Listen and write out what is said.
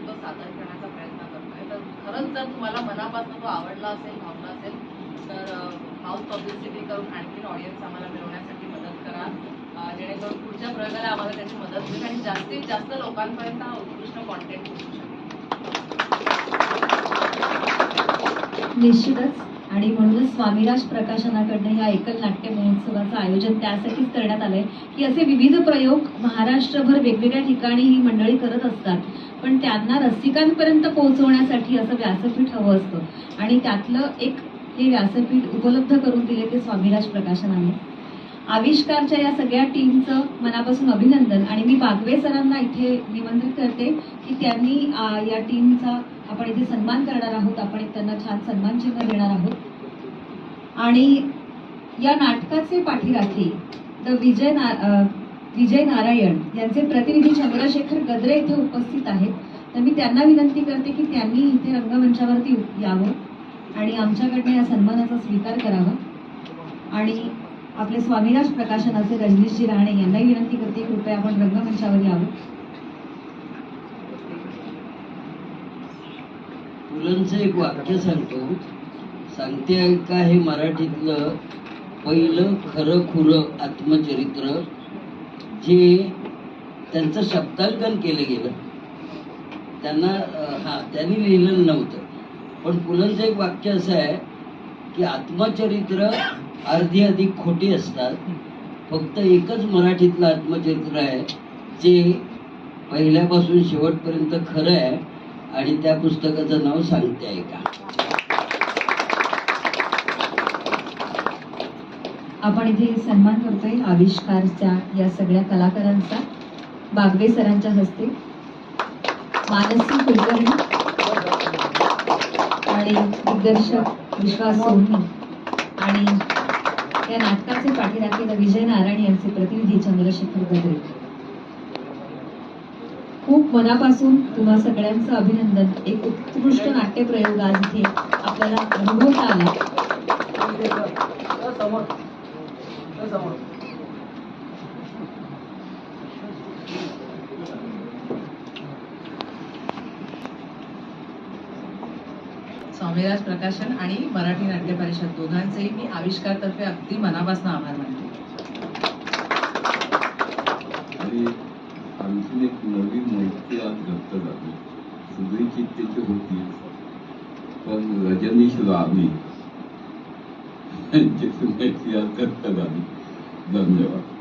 तो सादर करण्याचा प्रयत्न करतोय. तर खरंच जर तुम्हाला मनापासून तो आवडला असेल भावला असेल तर हाऊस पब्लिसिटी करून आणखीन ऑडियन्स आम्हाला मिळवण्यासाठी मदत करा. जेणेकरून पुढच्या प्रयोगाला आम्हाला त्याची मदत होईल आणि जास्तीत जास्त लोकांपर्यंत हा उत्कृष्ट कॉन्टेंट पोहोचू शकेल. निश्चितच. आणि म्हणूनच स्वामीराज प्रकाशनाकडनं या एकल नाट्य महोत्सवाचं आयोजन त्यासाठीच करण्यात आलंय. की असे विविध प्रयोग महाराष्ट्रभर वेगवेगळ्या ठिकाणी ही मंडळी करत असतात. पण त्यांना रसिकांपर्यंत पोहोचवण्यासाठी असं व्यासपीठ हवं असतं. आणि त्यातलं एक हे व्यासपीठ उपलब्ध करून दिले ते स्वामीराज प्रकाशनाने. आविष्कारच्या या सगळ्या टीमचं मनापासून अभिनंदन. आणि मी बागवे सरांना इथे निमंत्रित करते की त्यांनी या टीमचा आपण इथे सन्मान करणार आहोत. आपण त्यांना छान सन्मान चिन्ह देणार आहोत. आणि या नाटकाचे पाठीराखे द विजय ना विजय नारायण यांचे प्रतिनिधी चंद्रशेखर गद्रे इथे उपस्थित आहेत. तर मी त्यांना विनंती करते की त्यांनी इथे रंगमंचावरती यावं आणि आमच्याकडनं या सन्मानाचा स्वीकार करावा. आणि आपले स्वामीराज प्रकाशनाचे रजनीशजी राणे यांनाही विनंती करते कृपया आपण रंगमंचावर यावं. पुलंचं एक वाक्य सांगतो. सांगते का हे मराठीतलं? पहिलं खरं खुरं आत्मचरित्र जे त्यांचं शब्दांकन केलं गेलं. त्यांना हा त्यांनी लिहिलेलं नव्हतं. पण पुलंचं एक वाक्य असं आहे की आत्मचरित्र अर्धी अधिक खोटी असतात. फक्त एकच मराठीतलं आत्मचरित्र आहे जे पहिल्यापासून शेवटपर्यंत खरं आहे आणि त्या पुस्तकाचं नाव सांगते आहे का आपण इथे सन्मान करतोय आविष्कारच्या या सगळ्या कलाकारांचा. बागवे सरांच्या हस्ते. मानसी कुलकर्णी. आणि दिग्दर्शक विश्वास सोनी आणि या नाटकाचे पाठीराखे विजय नारायण यांचे प्रतिनिधी चंद्रशेखर गदरे खूप मनापासून तुम्हा सगळ्यांचं अभिनंदन. एक उत्कृष्ट नाट्यप्रयोग आज इथे आपल्याला अनुभवता आला. स्वामीराज प्रकाशन आणि मराठी नाट्य परिषद दोघांचेही मी आविष्कारतर्फे अगदी मनापासून आभार मानते. आणि आणखीन एक नवीन मैत्री आज व्यक्त झाली. सगळी चित्तेची होती. पण रजनीश रावी यांची मैत्री आज व्यक्त झाली. धन्यवाद.